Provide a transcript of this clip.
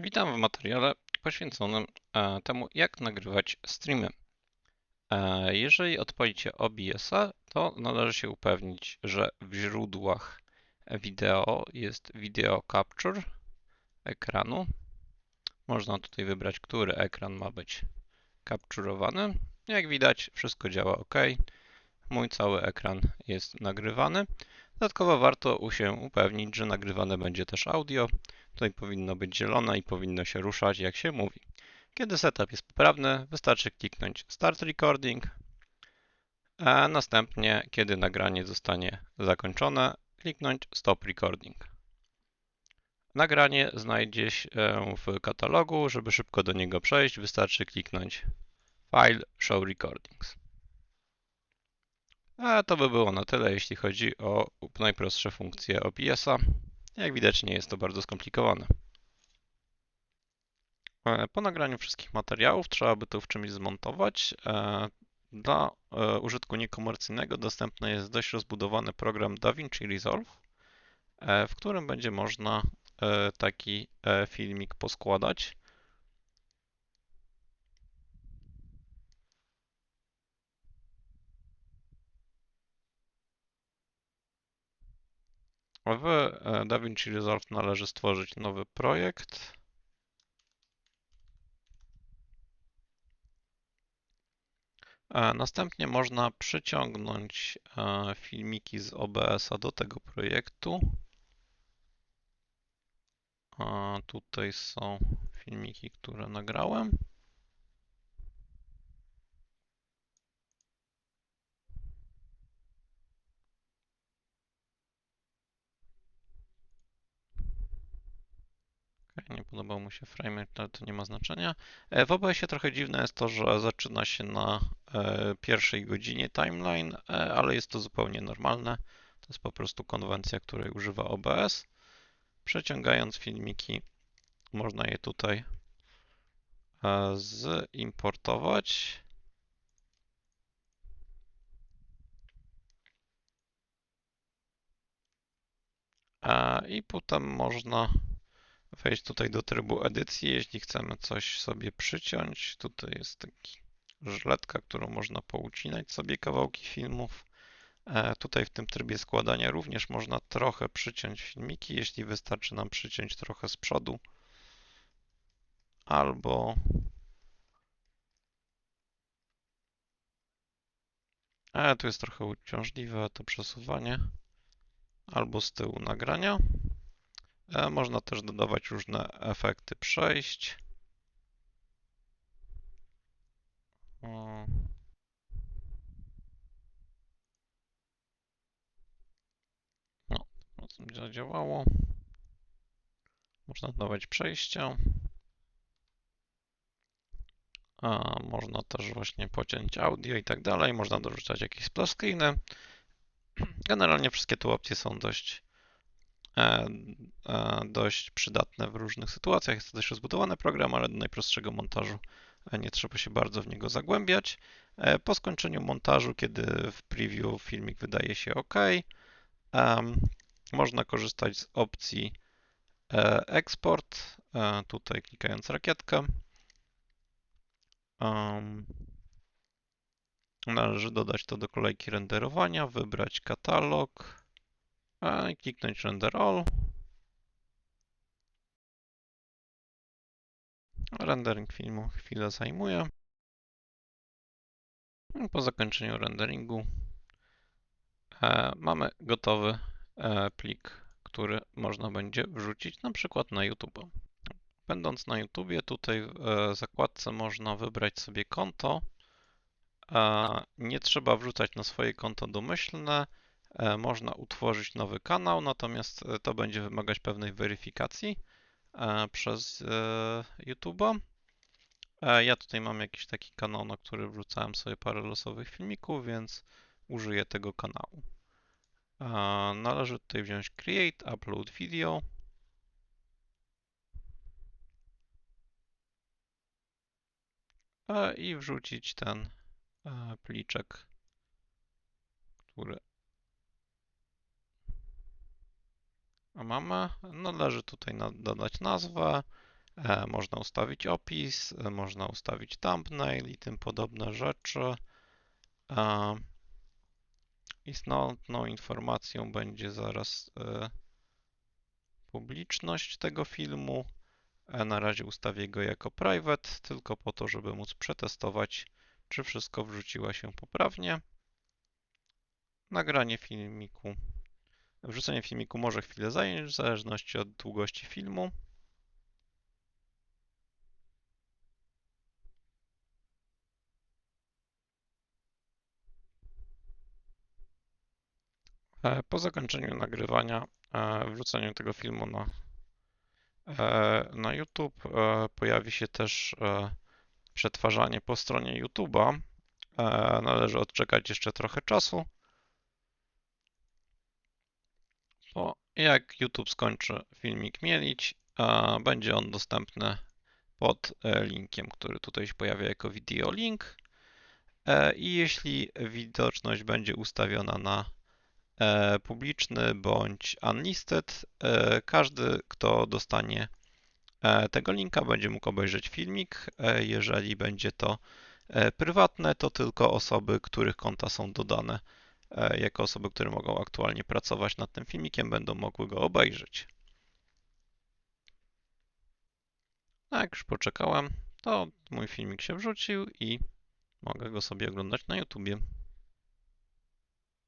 Witam w materiale poświęconym e, temu, jak nagrywać streamy. E, Jeżeli odpalicie OBS-a, to należy się upewnić, że w źródłach wideo jest Video Capture ekranu. Można tutaj wybrać, który ekran ma być capturowany. Jak widać, wszystko działa ok. Mój cały ekran jest nagrywany. Dodatkowo warto się upewnić, że nagrywane będzie też audio. Tutaj powinno być zielone i powinno się ruszać, jak się mówi. Kiedy setup jest poprawny, wystarczy kliknąć Start Recording, a następnie, kiedy nagranie zostanie zakończone, kliknąć Stop Recording. Nagranie znajdzie się w katalogu. Żeby szybko do niego przejść, wystarczy kliknąć File Show Recordings. A to by było na tyle, jeśli chodzi o najprostsze funkcje OBS-a. Jak widać, nie jest to bardzo skomplikowane. E, Po nagraniu wszystkich materiałów trzeba by to w czymś zmontować. E, Dla e, użytku niekomercyjnego dostępny jest dość rozbudowany program DaVinci Resolve, w którym będzie można taki filmik poskładać. W e, DaVinci Resolve należy stworzyć nowy projekt. E, Następnie można przyciągnąć e, filmiki z OBS-a do tego projektu. Tutaj są filmiki, które nagrałem. Nie podobał mu się frame, ale to nie ma znaczenia. E, W OBS-ie trochę dziwne jest to, że zaczyna się na e, pierwszej godzinie timeline, e, ale jest to zupełnie normalne. To jest po prostu konwencja, której używa OBS. Przeciągając filmiki, można je tutaj zimportować. I potem można wejść tutaj do trybu edycji, jeśli chcemy coś sobie przyciąć. Tutaj jest taki żyletka, którą można poucinać sobie kawałki filmów. E, Tutaj w tym trybie składania również można trochę przyciąć filmiki, jeśli wystarczy nam przyciąć trochę z przodu. Albo E, tu jest trochę uciążliwe to przesuwanie. Albo z tyłu nagrania. E, Można też dodawać różne efekty przejść. No, to zadziałało. Można dodawać przejścia. A, można też właśnie pociąć audio i tak dalej. Można dorzucać jakieś splash screeny. Generalnie wszystkie te opcje są dość dość przydatne w różnych sytuacjach. Jest to dość rozbudowany program, ale do najprostszego montażu e, nie trzeba się bardzo w niego zagłębiać. E, Po skończeniu montażu, kiedy w preview filmik wydaje się ok, można korzystać z opcji e, export, e, tutaj klikając rakietkę. Należy dodać to do kolejki renderowania, wybrać katalog a, kliknąć Render All. Rendering filmu chwilę zajmuje. I Po zakończeniu renderingu e, mamy gotowy e, plik, który można będzie wrzucić na przykład na YouTube. Będąc na YouTube, tutaj w e, zakładce można wybrać sobie konto. E, Nie trzeba wrzucać na swoje konto domyślne. E, Można utworzyć nowy kanał, natomiast e, to będzie wymagać pewnej weryfikacji e, przez YouTube'a. Ja tutaj mam jakiś taki kanał, na który wrzucałem sobie parę losowych filmików, więc użyję tego kanału. Należy tutaj wziąć Create, Upload Video. I wrzucić ten pliczek, który mamy. Należy tutaj na- dodać nazwę, E, Można ustawić opis, e, można ustawić thumbnail i tym podobne rzeczy. E, Istotną informacją będzie zaraz publiczność tego filmu. Na razie ustawię go jako private, tylko po to, żeby móc przetestować, czy wszystko wrzuciło się poprawnie. Nagranie filmiku. Wrzucenie filmiku może chwilę zająć, w zależności od długości filmu. E, Po zakończeniu nagrywania, e, wrzuceniu tego filmu na, e, na YouTube, pojawi się też przetwarzanie po stronie YouTube'a. Należy odczekać jeszcze trochę czasu. Bo jak YouTube skończy filmik mielić, e, będzie on dostępny pod e, linkiem, który tutaj się pojawia jako video link. E, I jeśli widoczność będzie ustawiona na e, publiczny bądź unlisted, każdy, kto dostanie tego linka, będzie mógł obejrzeć filmik. Jeżeli będzie to prywatne, to tylko osoby, których konta są dodane jako osoby, które mogą aktualnie pracować nad tym filmikiem, będą mogły go obejrzeć. A jak już poczekałem, to mój filmik się wrzucił i mogę go sobie oglądać na YouTubie.